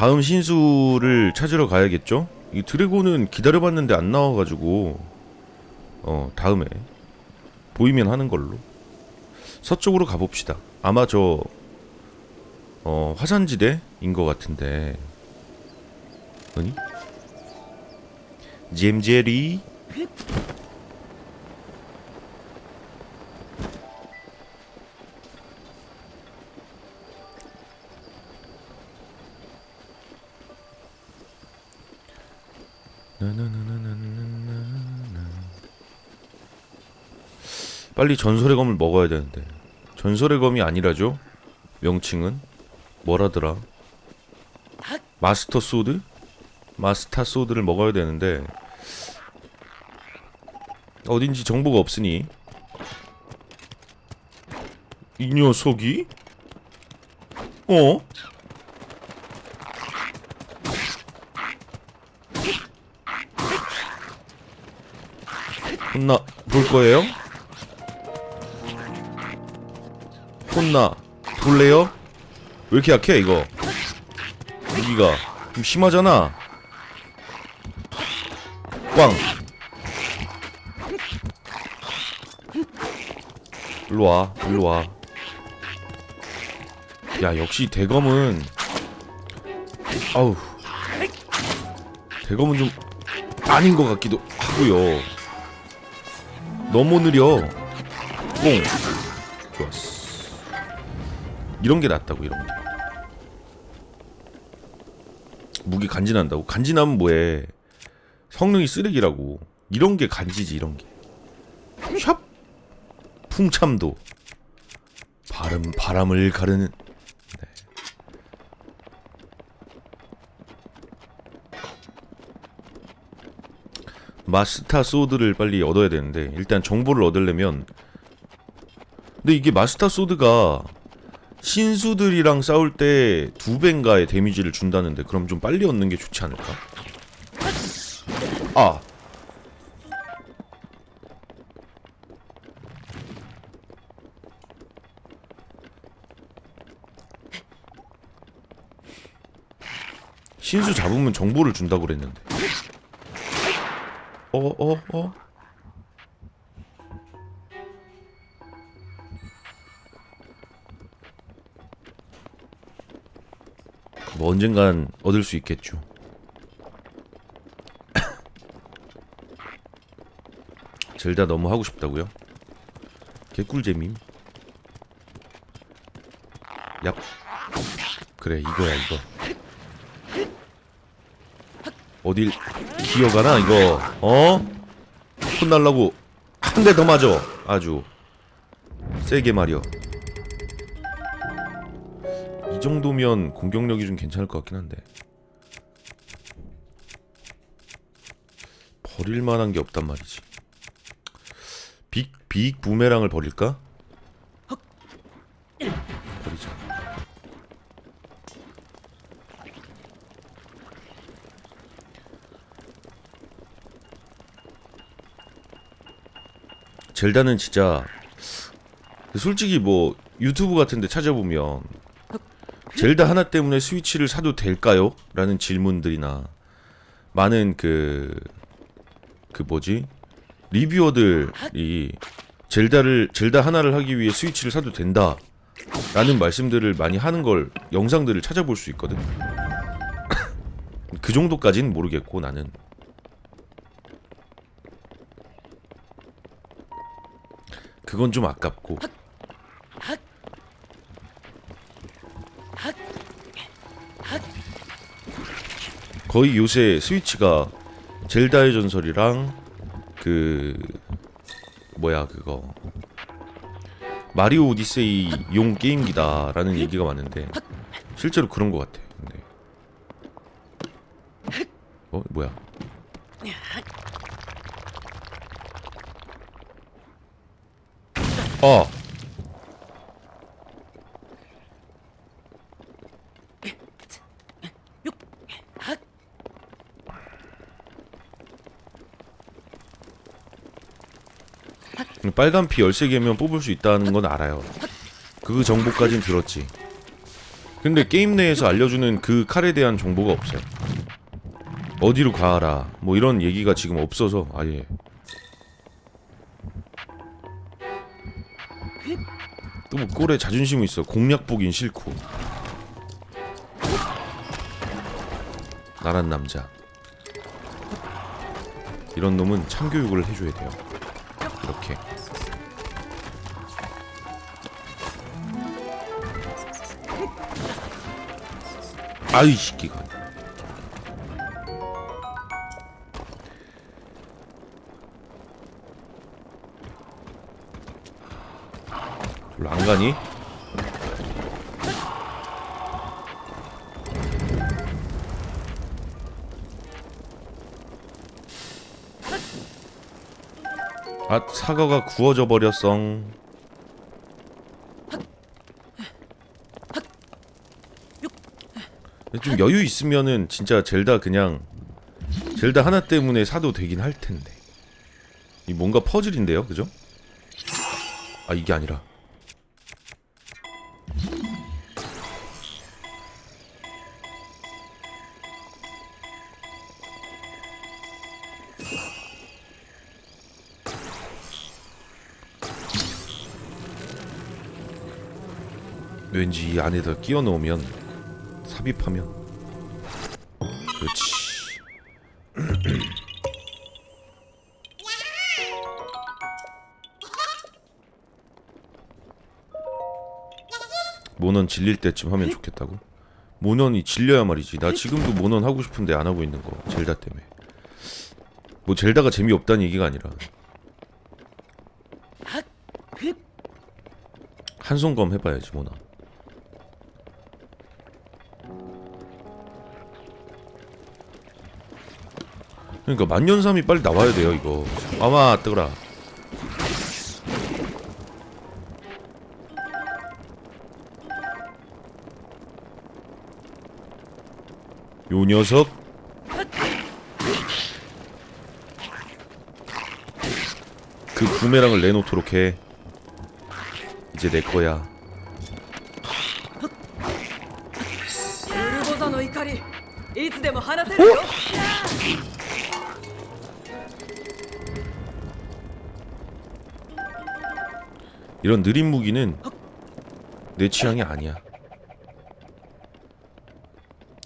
다음 신수를 찾으러 가야겠죠? 이 드래곤은 기다려봤는데 안 나와가지고 어 다음에 보이면 하는 걸로 서쪽으로 가봅시다. 아마 저 어, 화산지대인 것 같은데 아니? 잼제리 빨리 전설의 검을 먹어야 되는데 전설의 검이 아니라죠? 명칭은 뭐라더라? 마스터 소드? 마스터 소드를 먹어야 되는데 어딘지 정보가 없으니 이 녀석이? 어? 혼나 볼 거예요? 혼나 볼래요? 왜 이렇게 약해 이거? 무기가 좀 심하잖아. 꽝. 일로 와, 일로 와. 야 역시 대검은 아우 대검은 좀 아닌 것 같기도 하고요. 너무 느려. 뽕. 이런 게 낫다고 이런 게. 무기 간지난다고? 간지나면 뭐해? 성능이 쓰레기라고. 이런 게 간지지 이런 게. 샵. 풍참도. 바람 바람을 가르는. 네. 마스터 소드를 빨리 얻어야 되는데 일단 정보를 얻으려면 근데 이게 마스터 소드가 신수들이랑 싸울 때 두 배인가의 데미지를 준다는데 그럼 좀 빨리 얻는 게 좋지 않을까? 아 신수 잡으면 정보를 준다고 그랬는데 어 어, 어? 뭐 언젠간 얻을 수 있겠죠. 젤다 너무 하고 싶다고요? 개꿀잼임. 얍. 그래 이거야 이거. 어딜 기어가나 이거? 어? 혼날라고 한 대 더 맞아. 아주 세게 말이여. 이 정도면 공격력이 좀 괜찮을 것 같긴 한데 버릴 만한 게 없단 말이지. 빅, 빅 부메랑을 버릴까? 버리자. 젤다는 진짜 솔직히 뭐 유튜브 같은데 찾아보면 젤다 하나 때문에 스위치를 사도 될까요? 라는 질문들이나 많은 그, 그 뭐지? 리뷰어들이 젤다를, 젤다 하나를 하기 위해 스위치를 사도 된다. 라는 말씀들을 많이 하는 걸, 영상들을 찾아볼 수 있거든. 그 정도까지는 모르겠고, 나는. 그건 좀 아깝고. 거의 요새 스위치가 젤다의 전설이랑 그 뭐야 그거 마리오 오디세이 용 게임기다라는 얘기가 많은데 실제로 그런 것 같아. 근데 어 뭐야? 어. 빨간 피 13개면 뽑을 수 있다는 건 알아요. 그 정보까진 들었지. 근데 게임 내에서 알려주는 그 칼에 대한 정보가 없어요. 어디로 가라 뭐 이런 얘기가 지금 없어서 아예 또 뭐 꼴에 자존심이 있어 공략 보긴 싫고 나란 남자 이런 놈은 참교육을 해줘야 돼요 이렇게 아이 새끼가 별로 안 가니? 아 사과가 구워져 버렸어. 좀 여유 있으면은 진짜 젤다 그냥 젤다 하나 때문에 사도 되긴 할 텐데. 이 뭔가 퍼즐인데요, 그죠? 아 이게 아니라. 왠지 이 안에다 끼워 넣으면 삽입하면. 그렇지. 모넌 질릴 때쯤 하면 좋겠다고? 모넌이 질려야 말이지. 나 지금도 모넌 하고 싶은데 안 하고 있는 거. 젤다 때문에. 뭐 젤다가 재미없다는 얘기가 아니라. 한손검 해봐야지 모나 그러니까 만년삼이 빨리 나와야 돼요 이거. 아마 뜨거라. 요 녀석. 그 부메랑을 내놓도록 해. 이제 내 거야. ウ 이런 느린 무기는 내 취향이 아니야.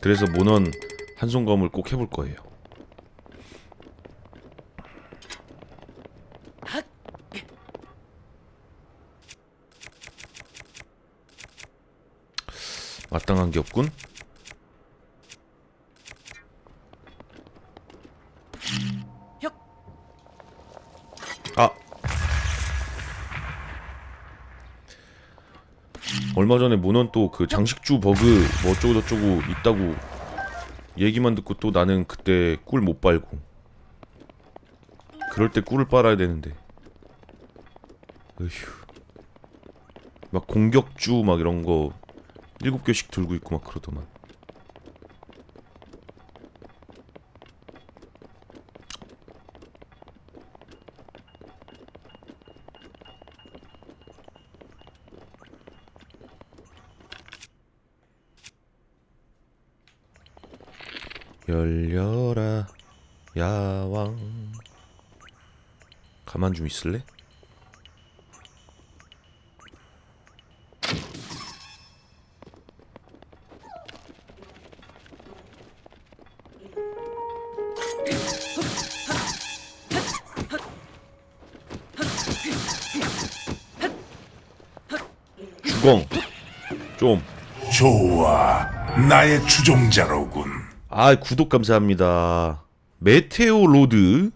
그래서 모넌 한손검을 꼭 해볼 거예요. 마땅한 게 없군. 얼마 전에 모넌 또 그 장식주 버그 뭐 어쩌고 저쩌고 있다고 얘기만 듣고 또 나는 그때 꿀 못 빨고. 그럴 때 꿀을 빨아야 되는데. 으휴. 막 공격주 막 이런 거 일곱 개씩 들고 있고 막 그러더만 열려라 야왕 가만 좀 있을래? 주공 좀 좋아, 나의 추종자로군. 아, 구독 감사합니다. 메테오 로드.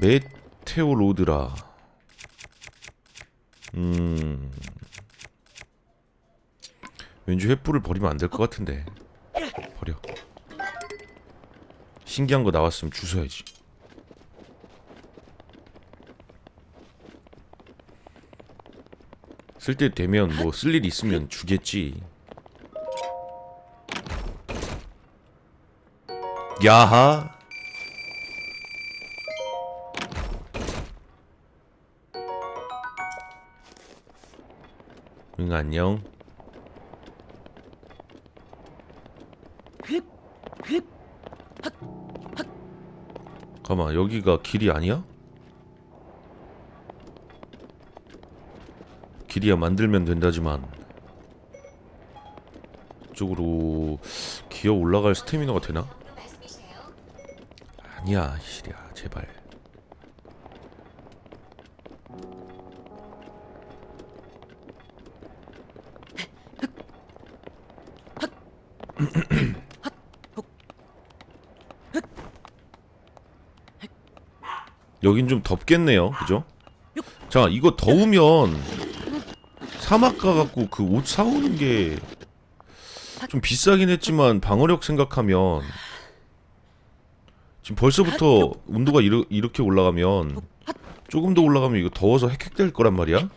메테오 로드라. 음. 왠지 횃불을 버리면 안 될 것 같은데. 버려. 신기한 거 나왔으면 주워야지. 쓸 때 되면 뭐 쓸 일 있으면 주겠지. 야하 응 안녕. 가만 여기가 길이 아니야? 길이야 만들면 된다지만 이쪽으로 기어 올라갈 스태미너가 되나? 아니야 시리야 제발 여긴 좀 덥겠네요 그죠? 자 이거 더우면 사막 가갖고 그 옷 사오는 게 좀 비싸긴 했지만 방어력 생각하면 지금 벌써부터 온도가 이르, 이렇게 올라가면 조금 더 올라가면 이거 더워서 헥헥될 거란 말이야?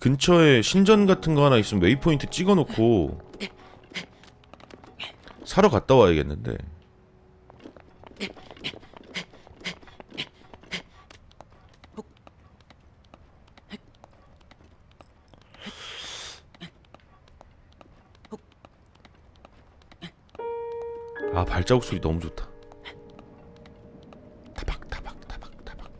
근처에 신전 같은 거 하나 있으면 웨이포인트 찍어놓고 사러 갔다 와야겠는데 아 발자국 소리 너무 좋다. 타박 타박 타박 타박.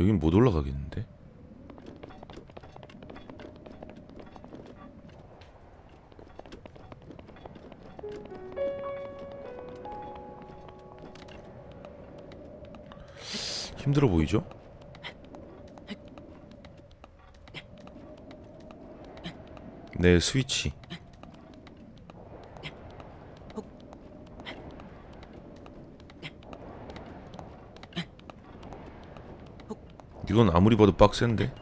여긴 못 올라가겠는 네, 스위치. 이건 아무리 봐도 빡센데?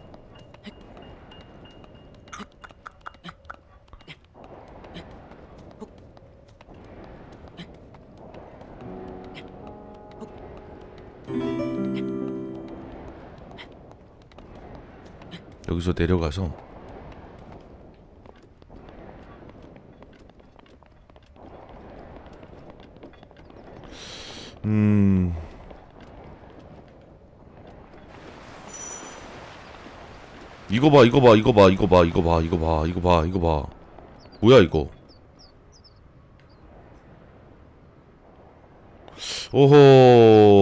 여기서 내려가서 이거 봐 이거 봐 이거 봐 이거 봐 이거 봐 이거 봐 이거 봐 이거 봐. 뭐야 이거? 오호「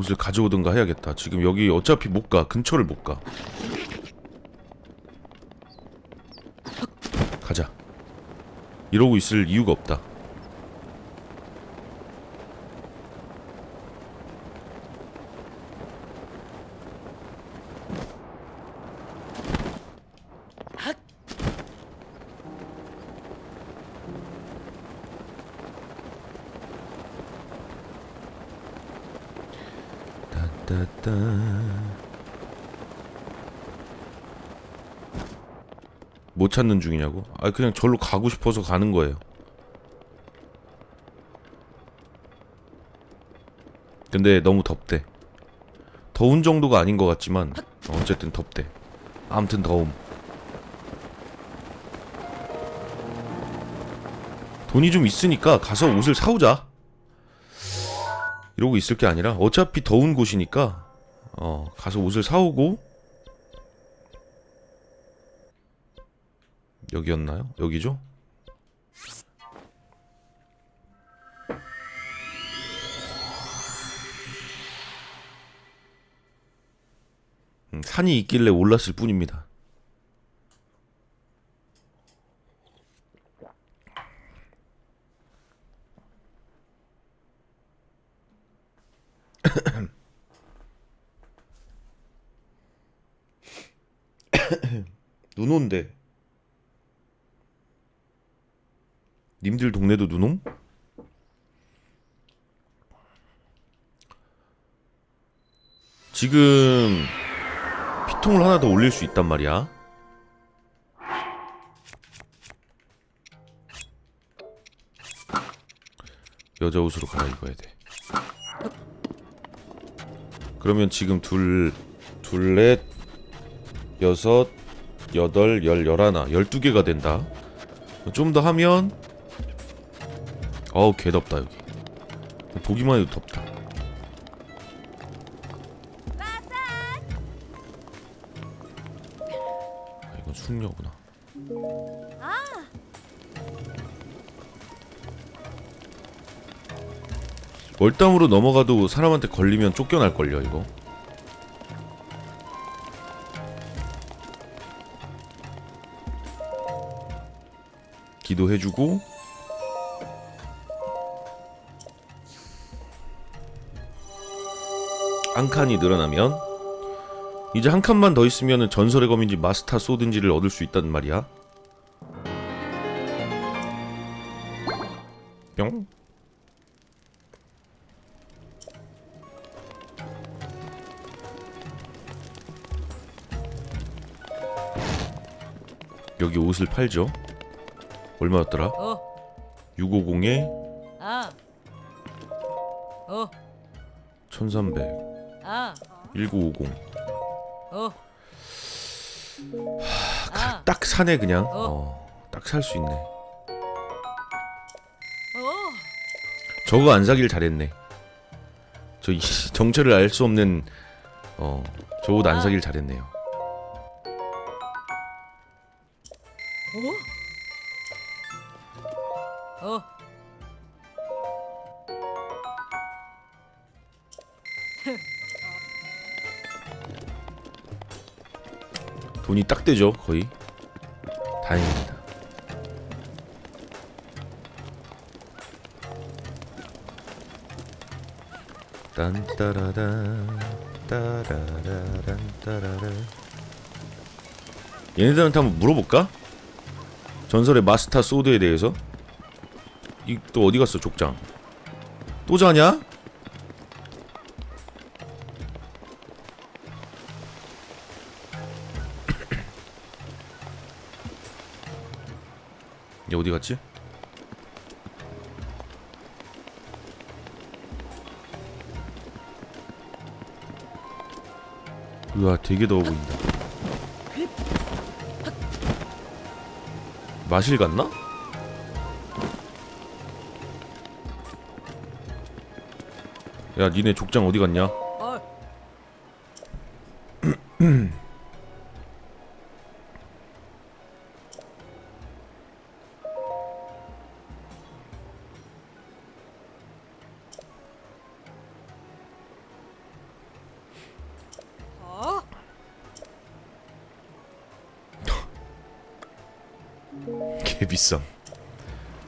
옷을 가져오든가 해야겠다. 지금 여기 어차피 못 가. 근처를 못 가. 가자. 이러고 있을 이유가 없다. 따따따. 못 찾는 중이냐고? 아 그냥 절로 가고 싶어서 가는 거예요. 근데 너무 덥대. 더운 정도가 아닌 것 같지만 어쨌든 덥대. 아무튼 더움. 돈이 좀 있으니까 가서 옷을 사오자. 이러고 있을 게 아니라 어차피 더운 곳이니까 어, 가서 옷을 사오고 여기였나요? 여기죠? 음, 산이 있길래 올랐을 뿐입니다. 동네도 눈 옴? 지금 피통을 하나 더 올릴 수 있단 말이야. 여자 옷으로 갈아입어야 돼. 그러면 지금 둘, 둘넷, 여섯, 여덟, 열, 열하나, 열두 개가 된다. 좀 더 하면 어우 개덥다 여기. 보기만 해도 덥다. 아, 이건 숙녀구나. 월담으로 넘어가도 사람한테 걸리면 쫓겨날 걸요 이거. 기도해주고 한 칸이 늘어나면 이제 한 칸만 더 있으면 전설의 검인지 마스타 소든지를 얻을 수 있단 말이야 뿅 여기 옷을 팔죠 얼마였더라? 어. 650에 아. 어. 1300 1950. 어. 아. 딱 사네 그냥. 어. 어 딱 살 수 있네. 어. 저거 안 사길 잘했네. 저 정체를 알 수 없는 어, 저 옷안 아. 사길 잘했네요. 돈이 딱 되죠, 거의. 다행입니다. 딴따라란 따라라란 따라라 얘네들한테 한번 물어볼까? 전설의 마스터 소드에 대해서 이 또 어디 갔어 족장 또 자냐? 어디 갔지? 우와 되게 더워 보인다 마실 갔나? 야 니네 족장 어디 갔냐? 개 비쌈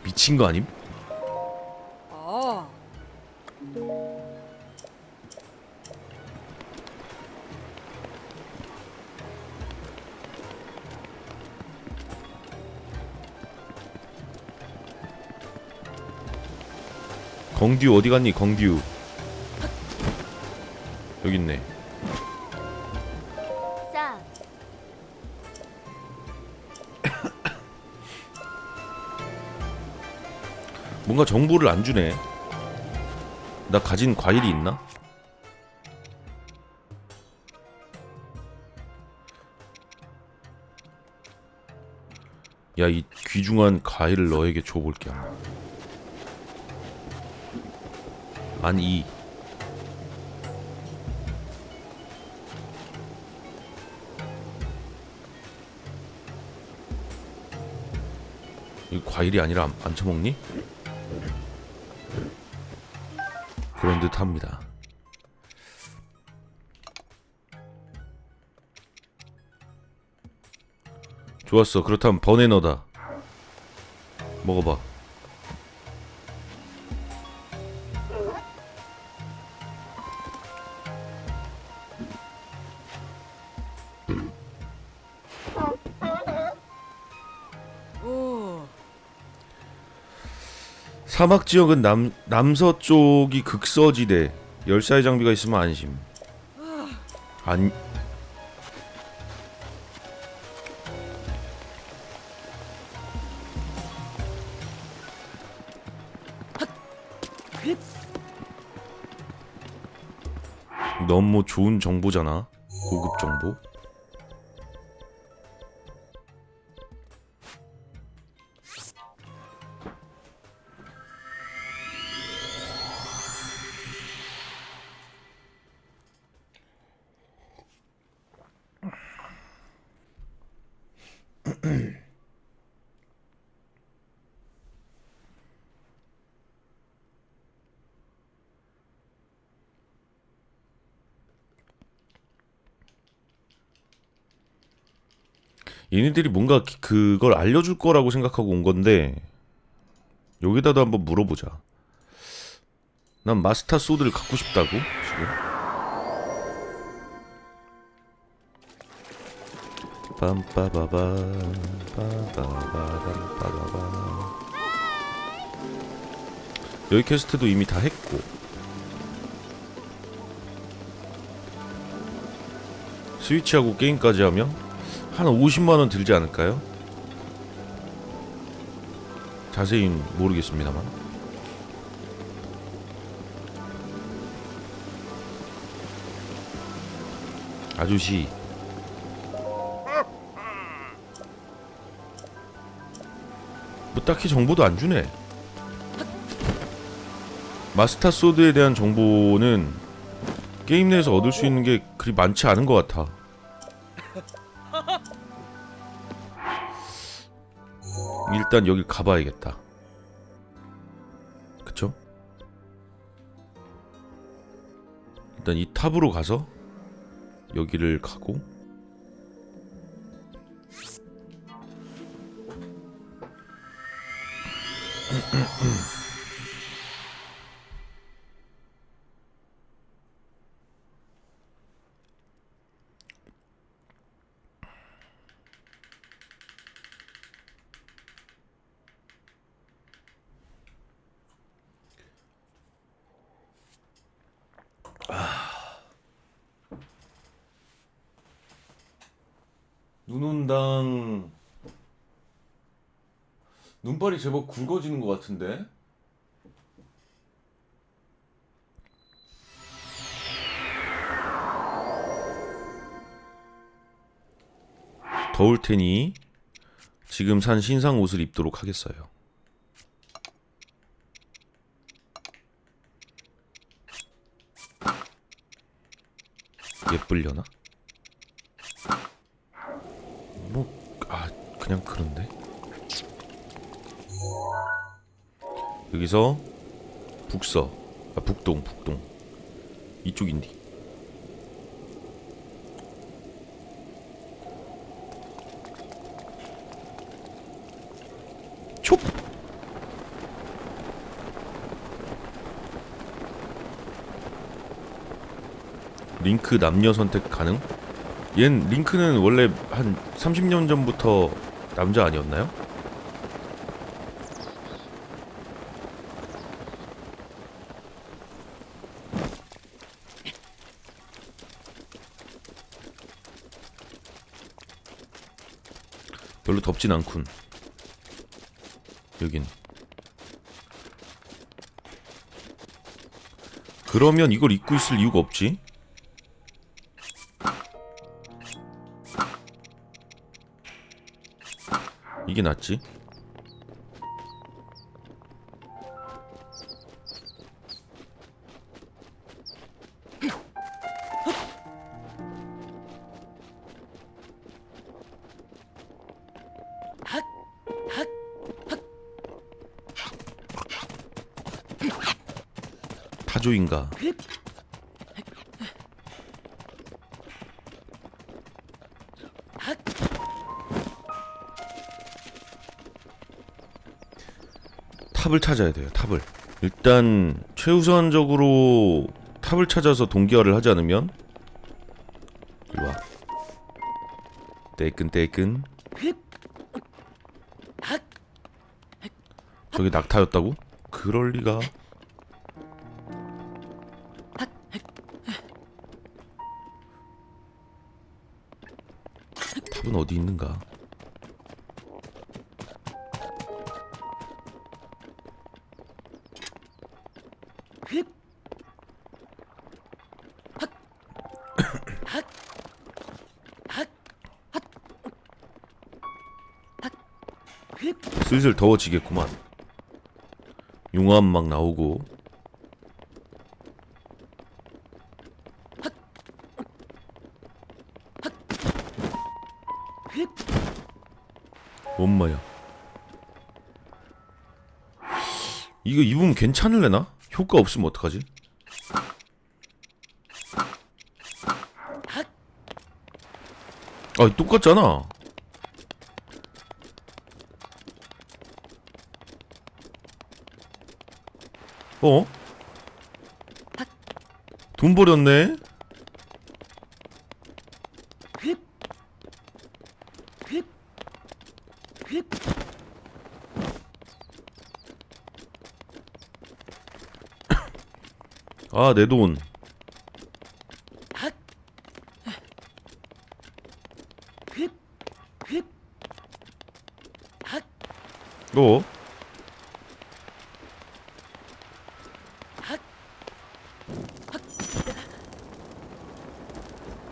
미친 거 아님? お 건듀 어디 갔니 건듀 여기 있네 뭔가 정보를 안 주네 나 가진 과일이 있나? 야 이 귀중한 과일을 너에게 줘볼게 아니 이거 과일이 아니라 안, 안 처먹니? 듯합니다. 좋았어. 그렇다면 버네너다. 먹어봐. 사막 지역은 남 남서쪽이 극서지대. 열사의 장비가 있으면 안심. 안 너무 좋은 정보잖아. 고급 정보. 얘네들이 뭔가 기- 그걸 알려줄 거라고 생각하고 온 건데 여기다도 한번 물어보자. 난 마스터 소드를 갖고 싶다고 지금. 빰빠바바 빠바바밤빠바바 여기 퀘스트도 이미 다 했고 스위치하고 게임까지 하면 한 50만 원 들지 않을까요? 자세히는 모르겠습니다만. 아저씨. 뭐 딱히 정보도 안 주네. 마스터 소드에 대한 정보는 게임 내에서 얻을 수 있는 게 그리 많지 않은 것 같아. 일단 여길 가봐야겠다. 그쵸? 일단 이 탑으로 가서 여기를 가고 눈온당 눈발이 제법 굵어지는 것 같은데? 더울 테니 지금 산 신상 옷을 입도록 하겠어요. 예쁠려나? 뭐, 아, 그냥 그런데. 여기서 북서, 아, 북동, 북동. 이쪽인디. 촉! 링크 남녀 선택 가능? 얜 링크는 원래 한 30년 전부터 남자 아니었나요? 별로 덥진 않군. 여긴. 그러면 이걸 입고 있을 이유가 없지? 이게 낫지? 사조인가? 탑을 찾아야 돼요. 탑을. 일단 최우선적으로 탑을 찾아서 동기화를 하지 않으면 일로 와. 떼끈떼끈. 저기 낙타였다고? 그럴 리가. 탑은 어디 있는가? 슬슬 더워지겠구만. 용암 막 나오고. 엄마야. 이거 입으면 괜찮을래나? 효과 없으면 어떡하지? 아, 똑같잖아. 어? 돈 버렸네? 아, 내 돈. 어?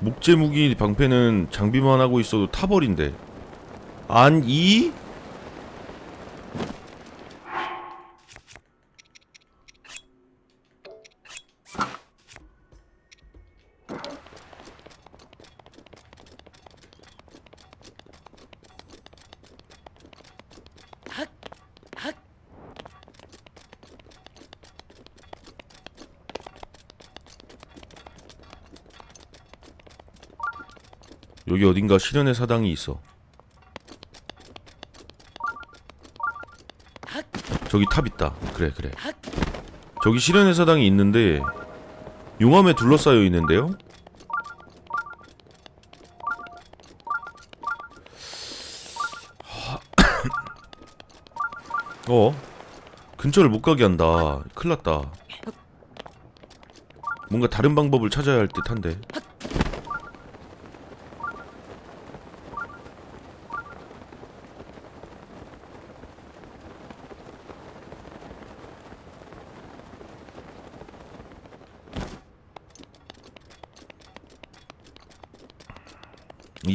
목재 무기 방패는 장비만 하고 있어도 타버린데. 안이? 어딘가 실현의 사당이 있어. 저기 탑 있다. 그래, 그래. 저기 실현의 사당이 있는데 용암에 둘러싸여 있는데요. 어? 근처를 못 가게 한다. 큰일 났다. 뭔가 다른 방법을 찾아야 할 듯한데.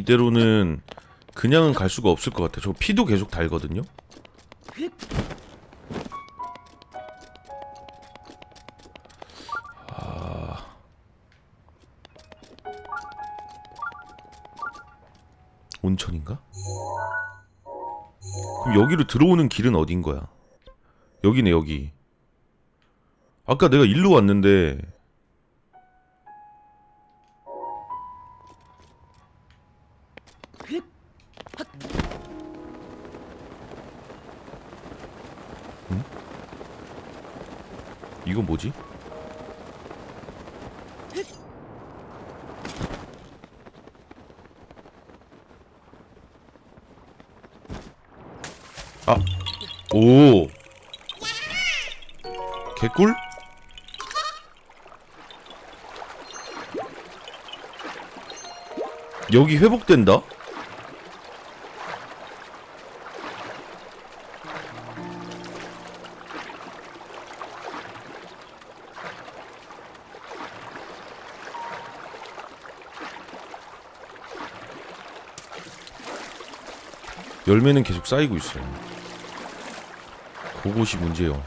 이대로는 그냥은 갈 수가 없을 것 같아. 저 피도 계속 달거든요. 아... 온천인가? 그럼 여기로 들어오는 길은 어딘 거야? 여기네 여기. 아까 내가 일로 왔는데 이건 뭐지? 아, 오, 개꿀? 여기 회복된다? 열매는 계속 쌓이고 있어요. 그것이 문제요.